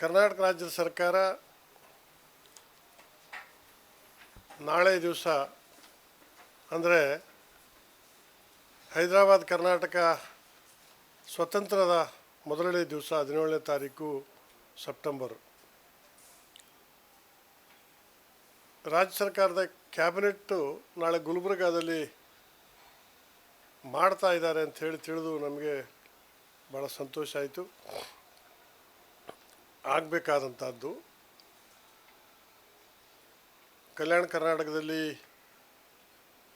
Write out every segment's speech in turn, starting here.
ಕರ್ನಾಟಕ ರಾಜ್ಯದ ಸರ್ಕಾರ ನಾಳೆ ದಿವಸ, ಅಂದರೆ ಹೈದರಾಬಾದ್ ಕರ್ನಾಟಕ ಸ್ವತಂತ್ರದ ಮೊದಲನೇ ದಿವಸ ಹದಿನೇಳನೇ ತಾರೀಕು ಸೆಪ್ಟೆಂಬರ್. ರಾಜ್ಯ ಸರ್ಕಾರದ ಕ್ಯಾಬಿನೆಟ್ಟು ನಾಳೆ ಗುಲ್ಬರ್ಗಾದಲ್ಲಿ ಮಾಡ್ತಾ ಇದ್ದಾರೆ ಅಂತ ಹೇಳಿ ತಿಳಿದು ನಮಗೆ ಭಾಳ ಸಂತೋಷ ಆಯಿತು. ಆಗಬೇಕಾದಂಥದ್ದು. ಕಲ್ಯಾಣ ಕರ್ನಾಟಕದಲ್ಲಿ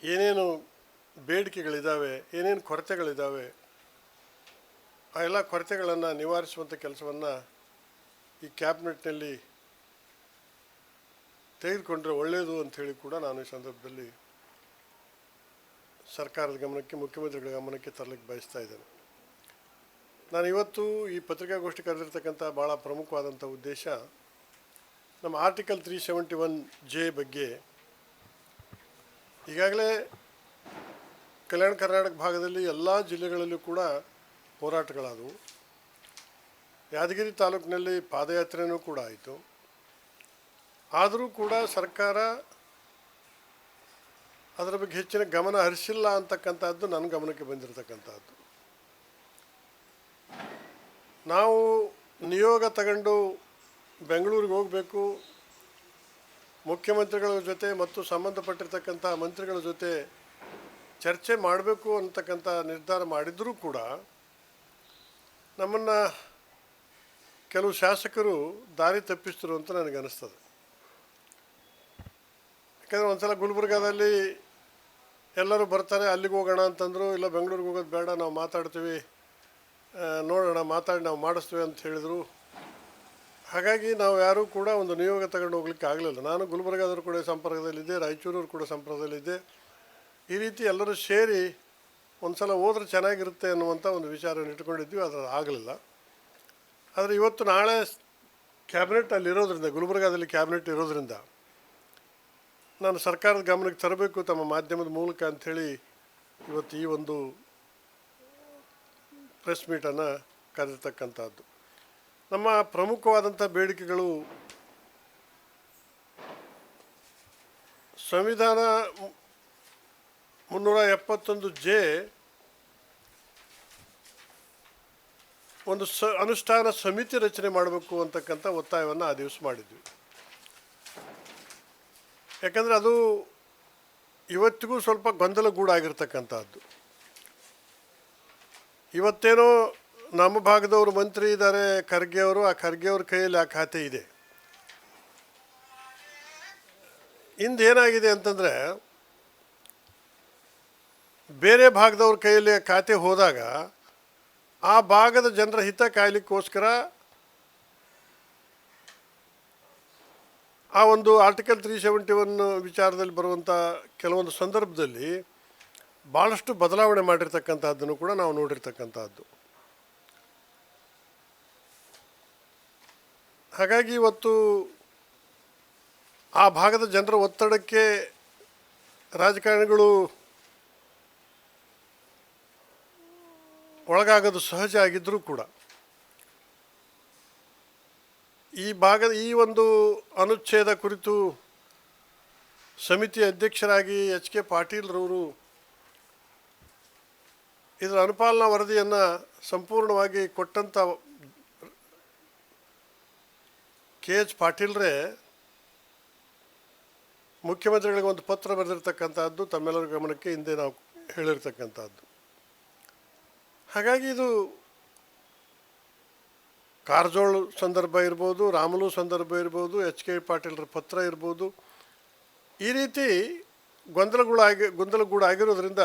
ಏನೇನು ಬೇಡಿಕೆಗಳಿದ್ದಾವೆ ಏನೇನು ಕೊರತೆಗಳಿದ್ದಾವೆ ಆ ಎಲ್ಲ ಕೊರತೆಗಳನ್ನು ನಿವಾರಿಸುವಂಥ ಕೆಲಸವನ್ನು ಈ ಕ್ಯಾಬಿನೆಟ್ನಲ್ಲಿ ತೆಗೆದುಕೊಂಡ್ರೆ ಒಳ್ಳೆಯದು ಅಂಥೇಳಿ ಕೂಡ ನಾನು ಈ ಸಂದರ್ಭದಲ್ಲಿ ಸರ್ಕಾರದ ಗಮನಕ್ಕೆ, ಮುಖ್ಯಮಂತ್ರಿಗಳ ಗಮನಕ್ಕೆ ತರಲಿಕ್ಕೆ ಬಯಸ್ತಾ ಇದ್ದೇನೆ. ನಾನು ಇವತ್ತು ಈ ಪತ್ರಿಕಾಗೋಷ್ಠಿ ಕರೆದಿರ್ತಕ್ಕಂಥ ಭಾಳ ಪ್ರಮುಖವಾದಂಥ ಉದ್ದೇಶ ನಮ್ಮ article three seventy one J ಬಗ್ಗೆ ಈಗಾಗಲೇ ಕಲ್ಯಾಣ ಕರ್ನಾಟಕ ಭಾಗದಲ್ಲಿ ಎಲ್ಲ ಜಿಲ್ಲೆಗಳಲ್ಲೂ ಕೂಡ ಹೋರಾಟಗಳಾದವು. ಯಾದಗಿರಿ ತಾಲೂಕಿನಲ್ಲಿ ಪಾದಯಾತ್ರೆನೂ ಕೂಡ ಆಯಿತು. ಆದರೂ ಕೂಡ ಸರ್ಕಾರ ಅದರ ಬಗ್ಗೆ ಹೆಚ್ಚಿನ ಗಮನ ಹರಿಸಿಲ್ಲ ಅಂತಕ್ಕಂಥದ್ದು ನನ್ನ ಗಮನಕ್ಕೆ ಬಂದಿರತಕ್ಕಂಥದ್ದು. ನಾವು ನಿಯೋಗ ತಗೊಂಡು ಬೆಂಗಳೂರಿಗೆ ಹೋಗಬೇಕು. ಮುಖ್ಯಮಂತ್ರಿಗಳ ಜೊತೆ ಮತ್ತು ಸಂಬಂಧಪಟ್ಟಿರ್ತಕ್ಕಂಥ ಮಂತ್ರಿಗಳ ಜೊತೆ ಚರ್ಚೆ ಮಾಡಬೇಕು ಅಂತಕ್ಕಂಥ ನಿರ್ಧಾರ ಮಾಡಿದರೂ ಕೂಡ ನಮ್ಮನ್ನು ಕೆಲವು ಶಾಸಕರು ದಾರಿ ತಪ್ಪಿಸ್ತರು ಅಂತ ನನಗೆ ಯಾಕಂದರೆ ಒಂದು ಸಲ ಗುಲ್ಬರ್ಗಾದಲ್ಲಿ ಎಲ್ಲರೂ ಬರ್ತಾರೆ, ಅಲ್ಲಿಗೆ ಹೋಗೋಣ ಅಂತಂದರು, ಇಲ್ಲ ಬೆಂಗಳೂರಿಗೆ ಹೋಗೋದು ಬೇಡ, ನಾವು ಮಾತಾಡ್ತೀವಿ ನೋಡೋಣ, ಮಾತಾಡಿ, ನಾವು ಮಾಡಿಸ್ತೇವೆ ಅಂತ ಹೇಳಿದರು. ಹಾಗಾಗಿ ನಾವು ಯಾರೂ ಕೂಡ ಒಂದು ನಿಯೋಗ ತಗೊಂಡು ಹೋಗ್ಲಿಕ್ಕೆ ಆಗಲಿಲ್ಲ. ನಾನು ಗುಲ್ಬರ್ಗಾದವರು ಕೂಡ ಸಂಪರ್ಕದಲ್ಲಿದ್ದೆ, ರಾಯಚೂರವ್ರು ಕೂಡ ಸಂಪರ್ಕದಲ್ಲಿದ್ದೆ. ಈ ರೀತಿ ಎಲ್ಲರೂ ಸೇರಿ ಒಂದು ಸಲ ಹೋದ್ರೆ ಚೆನ್ನಾಗಿರುತ್ತೆ ಅನ್ನುವಂಥ ಒಂದು ವಿಚಾರವನ್ನು ಇಟ್ಕೊಂಡಿದ್ವಿ ಅದು ಆಗಲಿಲ್ಲ. ಆದರೆ ಇವತ್ತು ನಾಳೆ ಕ್ಯಾಬಿನೆಟ್ ಅಲ್ಲಿ ಇರೋದ್ರಿಂದ, ಗುಲ್ಬರ್ಗಾದಲ್ಲಿ ಕ್ಯಾಬಿನೆಟ್ ಇರೋದ್ರಿಂದ ನಾನು ಸರ್ಕಾರದ ಗಮನಕ್ಕೆ ತರಬೇಕು ತಮ್ಮ ಮಾಧ್ಯಮದ ಮೂಲಕ ಅಂಥೇಳಿ ಇವತ್ತು ಈ ಒಂದು ಪ್ರೆಸ್ ಮೀಟನ್ನು ಕರೆದಿರ್ತಕ್ಕಂಥದ್ದು. ನಮ್ಮ ಪ್ರಮುಖವಾದಂಥ ಬೇಡಿಕೆಗಳು ಸಂವಿಧಾನ ಮುನ್ನೂರ ಎಪ್ಪತ್ತೊಂದು ಜೆ ಒಂದು ಸ, ಅನುಷ್ಠಾನ ಸಮಿತಿ ರಚನೆ ಮಾಡಬೇಕು ಅಂತಕ್ಕಂಥ ಒತ್ತಾಯವನ್ನು ಆ ದಿವಸ ಮಾಡಿದ್ವಿ. ಯಾಕಂದರೆ ಅದು ಇವತ್ತಿಗೂ ಸ್ವಲ್ಪ ಗೊಂದಲಗೂಡಾಗಿರ್ತಕ್ಕಂಥದ್ದು. ಇವತ್ತೇನೋ ನಮ್ಮ ಭಾಗದವರು ಮಂತ್ರಿ ಇದ್ದಾರೆ, ಖರ್ಗೆ ಅವರು, ಆ ಖರ್ಗೆ ಅವ್ರ ಕೈಯಲ್ಲಿ ಆ ಖಾತೆ ಇದೆ. ಇಂದೇನಾಗಿದೆ ಅಂತಂದರೆ, ಬೇರೆ ಭಾಗದವ್ರ ಕೈಯಲ್ಲಿ ಖಾತೆ ಹೋದಾಗ, ಆ ಭಾಗದ ಜನರ ಹಿತ ಕಾಯ್ಲಿಕ್ಕೋಸ್ಕರ ಆ ಒಂದು ಆರ್ಟಿಕಲ್ ತ್ರೀ ಸೆವೆಂಟಿ ಒನ್ ವಿಚಾರದಲ್ಲಿ ಬರುವಂಥ ಕೆಲವೊಂದು ಸಂದರ್ಭದಲ್ಲಿ ಭಾಳಷ್ಟು ಬದಲಾವಣೆ ಮಾಡಿರ್ತಕ್ಕಂಥದ್ದನ್ನು ಕೂಡ ನಾವು ನೋಡಿರ್ತಕ್ಕಂಥದ್ದು ಹಾಗಾಗಿ ಇವತ್ತು ಆ ಭಾಗದ ಜನರ ಒತ್ತಡಕ್ಕೆ ರಾಜಕಾರಣಿಗಳು ಒಳಗಾಗೋದು ಸಹಜ ಆಗಿದ್ದರೂ ಕೂಡ ಈ ಭಾಗದ ಈ ಒಂದು ಅನುಚ್ಛೇದ ಕುರಿತು ಸಮಿತಿ ಅಧ್ಯಕ್ಷರಾಗಿ ಎಚ್ ಕೆ ಪಾಟೀಲ್ರವರು ಇದರ ಅನುಪಾಲನಾ ವರದಿಯನ್ನು ಸಂಪೂರ್ಣವಾಗಿ ಕೊಟ್ಟಂಥ ಕೆ ಎಚ್ ಪಾಟೀಲ್ರೇ ಮುಖ್ಯಮಂತ್ರಿಗಳಿಗೆ ಒಂದು ಪತ್ರ ಬರೆದಿರ್ತಕ್ಕಂಥದ್ದು ತಮ್ಮೆಲ್ಲರ ಗಮನಕ್ಕೆ ಹಿಂದೆ ನಾವು ಹೇಳಿರ್ತಕ್ಕಂಥದ್ದು ಹಾಗಾಗಿ ಇದು ಕಾರಜೋಳ ಸಂದರ್ಭ ಇರ್ಬೋದು, ರಾಮುಲು ಸಂದರ್ಭ ಇರ್ಬೋದು, ಎಚ್ ಕೆ ಪಾಟೀಲ್ರ ಪತ್ರ ಇರ್ಬೋದು, ಈ ರೀತಿ ಗೊಂದಲಗಳಾಗಿ, ಗೊಂದಲಗೂಡಾಗಿರೋದ್ರಿಂದ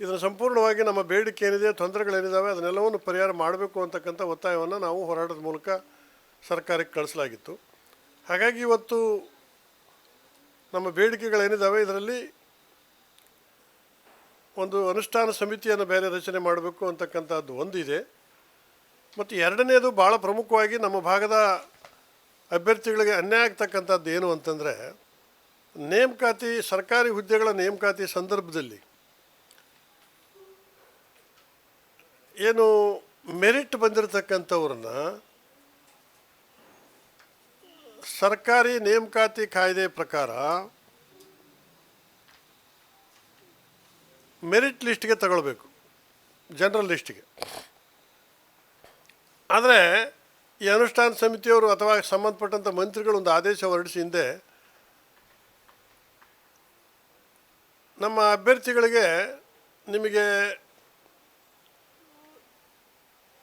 ಇದನ್ನು ಸಂಪೂರ್ಣವಾಗಿ ನಮ್ಮ ಬೇಡಿಕೆ ಏನಿದೆ ತೊಂದರೆಗಳೇನಿದ್ದಾವೆ ಅದನ್ನೆಲ್ಲವನ್ನು ಪರಿಹಾರ ಮಾಡಬೇಕು ಅಂತಕ್ಕಂಥ ಒತ್ತಾಯವನ್ನು ನಾವು ಹೋರಾಟದ ಮೂಲಕ ಸರ್ಕಾರಕ್ಕೆ ಕಳಿಸಲಾಗಿತ್ತು. ಹಾಗಾಗಿ ಇವತ್ತು ನಮ್ಮ ಬೇಡಿಕೆಗಳೇನಿದ್ದಾವೆ ಇದರಲ್ಲಿ ಒಂದು ಅನುಷ್ಠಾನ ಸಮಿತಿಯನ್ನು ಬೇರೆ ರಚನೆ ಮಾಡಬೇಕು ಅಂತಕ್ಕಂಥದ್ದು ಒಂದಿದೆ. ಮತ್ತು ಎರಡನೇದು ಭಾಳ ಪ್ರಮುಖವಾಗಿ ನಮ್ಮ ಭಾಗದ ಅಭ್ಯರ್ಥಿಗಳಿಗೆ ಅನ್ಯಾಯ ಆಗ್ತಕ್ಕಂಥದ್ದು ಏನು ಅಂತಂದರೆ, ನೇಮಕಾತಿ, ಸರ್ಕಾರಿ ಹುದ್ದೆಗಳ ನೇಮಕಾತಿ ಸಂದರ್ಭದಲ್ಲಿ ಏನು ಮೆರಿಟ್ ಬಂದಿರತಕ್ಕಂಥವ್ರನ್ನ ಸರ್ಕಾರಿ ನೇಮಕಾತಿ ಕಾಯ್ದೆ ಪ್ರಕಾರ ಮೆರಿಟ್ ಲಿಸ್ಟ್ಗೆ ತಗೊಳ್ಬೇಕು, ಜನರಲ್ ಲಿಸ್ಟ್ಗೆ. ಆದರೆ ಈ ಅನುಷ್ಠಾನ ಸಮಿತಿಯವರು ಅಥವಾ ಸಂಬಂಧಪಟ್ಟಂಥ ಮಂತ್ರಿಗಳು ಒಂದು ಆದೇಶ ಹೊರಡಿಸಿ ಹಿಂದೆ ನಮ್ಮ ಅಭ್ಯರ್ಥಿಗಳಿಗೆ ನಿಮಗೆ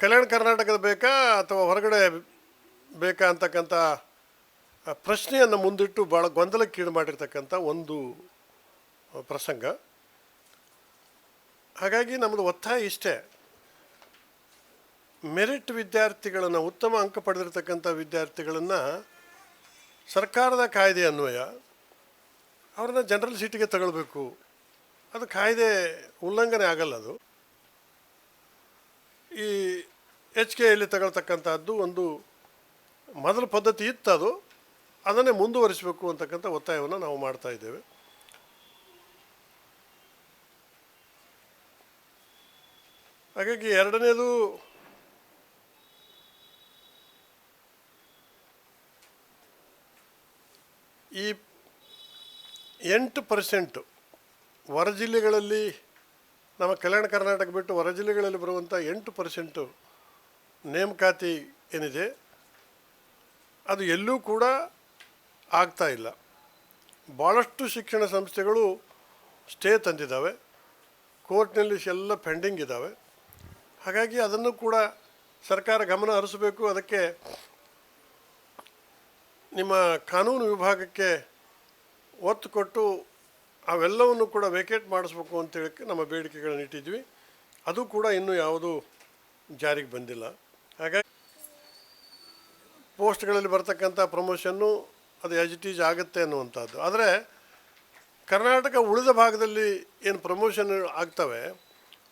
ಕಲ್ಯಾಣ ಕರ್ನಾಟಕದ ಬೇಕಾ ಅಥವಾ ಹೊರಗಡೆ ಬೇಕಾ ಅಂತಕ್ಕಂಥ ಪ್ರಶ್ನೆಯನ್ನು ಮುಂದಿಟ್ಟು ಭಾಳ ಗೊಂದಲಕ್ಕೀಡು ಮಾಡಿರ್ತಕ್ಕಂಥ ಒಂದು ಪ್ರಸಂಗ. ಹಾಗಾಗಿ ನಮ್ಮದು ಒತ್ತಾಯ ಇಷ್ಟೇ. ಮೆರಿಟ್ ವಿದ್ಯಾರ್ಥಿಗಳನ್ನು, ಉತ್ತಮ ಅಂಕ ಪಡೆದಿರ್ತಕ್ಕಂಥ ವಿದ್ಯಾರ್ಥಿಗಳನ್ನು ಸರ್ಕಾರದ ಕಾಯ್ದೆ ಅನ್ವಯ. ಅವ್ರನ್ನ ಜನರಲ್ ಸೀಟಿಗೆ ತಗೊಳ್ಬೇಕು. ಅದು ಕಾಯ್ದೆ ಉಲ್ಲಂಘನೆ ಆಗಲ್ಲ ಅದು. ಈ ಎಚ್ ಕೆಯಲ್ಲಿ ತಗೊಳ್ತಕ್ಕಂಥದ್ದು ಒಂದು ಮೊದಲ ಪದ್ಧತಿ ಇತ್ತು ಅದು. ಅದನ್ನೇ ಮುಂದುವರಿಸಬೇಕು ಅಂತಕ್ಕಂಥ ಒತ್ತಾಯವನ್ನು ನಾವು ಮಾಡ್ತಾ ಇದ್ದೇವೆ. ಹಾಗಾಗಿ ಎರಡನೇದು ಈ ಎಂಟು ಪರ್ಸೆಂಟು ಹೊರ ಜಿಲ್ಲೆಗಳಲ್ಲಿ ನಮ್ಮ ಕಲ್ಯಾಣ ಕರ್ನಾಟಕ ಬಿಟ್ಟು ಹೊರ ಜಿಲ್ಲೆಗಳಲ್ಲಿ ಬರುವಂಥ ಎಂಟು ಪರ್ಸೆಂಟು ನೇಮಕಾತಿ ಏನಿದೆ, ಅದು ಎಲ್ಲೂ ಕೂಡ ಆಗ್ತಾ ಇಲ್ಲ. ಭಾಳಷ್ಟು ಶಿಕ್ಷಣ ಸಂಸ್ಥೆಗಳು ಸ್ಟೇ ತಂದಿದ್ದಾವೆ, ಕೋರ್ಟ್ನಲ್ಲಿ ಎಲ್ಲ ಪೆಂಡಿಂಗ್ ಇದ್ದಾವೆ. ಹಾಗಾಗಿ ಅದನ್ನು ಕೂಡ ಸರ್ಕಾರ ಗಮನ ಹರಿಸಬೇಕು. ಅದಕ್ಕೆ ನಿಮ್ಮ ಕಾನೂನು ವಿಭಾಗಕ್ಕೆ ಒತ್ತು ಕೊಟ್ಟು ಅವೆಲ್ಲವನ್ನು ಕೂಡ ವೇಕೇಟ್ ಮಾಡಿಸ್ಬೇಕು ಅಂತ ಅಂತೇಳಕ್ಕೆ ನಮ್ಮ ಬೇಡಿಕೆಗಳನ್ನು ಇಟ್ಟಿದ್ವಿ. ಅದು ಕೂಡ ಇನ್ನೂ ಯಾವುದೂ ಜಾರಿಗೆ ಬಂದಿಲ್ಲ. ಹಾಗಾಗಿ ಪೋಸ್ಟ್ಗಳಲ್ಲಿ ಬರ್ತಕ್ಕಂಥ ಪ್ರಮೋಷನ್ನು ಅದು ಎಜ್ ಆಗುತ್ತೆ ಅನ್ನುವಂಥದ್ದು. ಆದರೆ ಕರ್ನಾಟಕ ಉಳಿದ ಭಾಗದಲ್ಲಿ ಏನು ಪ್ರಮೋಷನ್ ಆಗ್ತವೆ,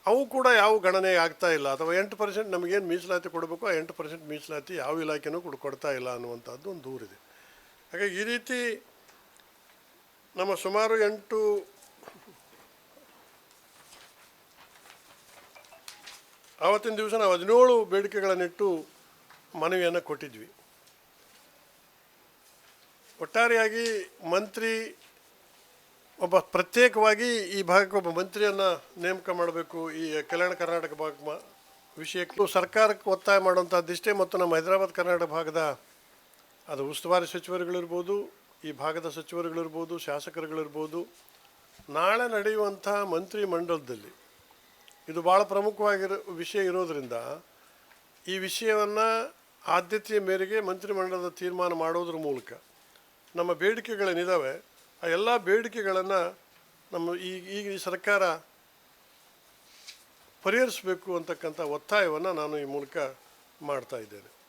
ಅವು ಕೂಡ ಯಾವ ಗಣನೆ ಆಗ್ತಾ ಇಲ್ಲ. ಅಥವಾ ಎಂಟು ಪರ್ಸೆಂಟ್ ನಮಗೇನು ಮೀಸಲಾತಿ ಕೊಡಬೇಕು, ಆ ಎಂಟು ಪರ್ಸೆಂಟ್ ಮೀಸಲಾತಿ ಯಾವ ಇಲಾಖೆನೂ ಕೂಡ ಕೊಡ್ತಾ ಇಲ್ಲ ಅನ್ನುವಂಥದ್ದು ಒಂದು ದೂರಿದೆ ಹಾಗಾಗಿ ಈ ರೀತಿ ನಮ್ಮ ಸುಮಾರು ಎಂಟು ಆವತ್ತಿನ ದಿವಸ ನಾವು ಹದಿನೇಳು ಬೇಡಿಕೆಗಳನ್ನಿಟ್ಟು ಮನವಿಯನ್ನು ಕೊಟ್ಟಿದ್ವಿ. ಒಟ್ಟಾರೆಯಾಗಿ ಮಂತ್ರಿ ಒಬ್ಬ ಪ್ರತ್ಯೇಕವಾಗಿ ಈ ಭಾಗಕ್ಕೆ ಒಬ್ಬ ಮಂತ್ರಿಯನ್ನು ನೇಮಕ ಮಾಡಬೇಕು, ಈ ಕಲ್ಯಾಣ ಕರ್ನಾಟಕ ಭಾಗ ವಿಷಯಕ್ಕೆ ಸರ್ಕಾರಕ್ಕೆ ಒತ್ತಾಯ ಮಾಡುವಂಥದ್ದಿಷ್ಟೇ ಮತ್ತು ನಮ್ಮ ಹೈದರಾಬಾದ್ ಕರ್ನಾಟಕ ಭಾಗದ ಅದು ಉಸ್ತುವಾರಿ ಸಚಿವರುಗಳಿರ್ಬೋದು ಈ ಭಾಗದ ಸಚಿವರುಗಳಿರ್ಬೋದು, ಶಾಸಕರುಗಳಿರ್ಬೋದು, ನಾಳೆ ನಡೆಯುವಂಥ ಮಂತ್ರಿ ಮಂಡಲದಲ್ಲಿ ಇದು ಭಾಳ ಪ್ರಮುಖವಾಗಿರೋ ವಿಷಯ ಇರೋದರಿಂದ ಈ ವಿಷಯವನ್ನು ಆದ್ಯತೆಯ ಮೇರೆಗೆ ಮಂತ್ರಿಮಂಡಲದ ತೀರ್ಮಾನ ಮಾಡೋದ್ರ ಮೂಲಕ ನಮ್ಮ ಬೇಡಿಕೆಗಳೇನಿದ್ದಾವೆ ಆ ಎಲ್ಲ ಬೇಡಿಕೆಗಳನ್ನು ನಮ್ಮ ಈಗ ಈ ಸರ್ಕಾರ ಪರಿಹರಿಸಬೇಕು ಅಂತಕ್ಕಂಥ ಒತ್ತಾಯವನ್ನು ನಾನು ಈ ಮೂಲಕ ಮಾಡ್ತಾ ಇದ್ದೇನೆ.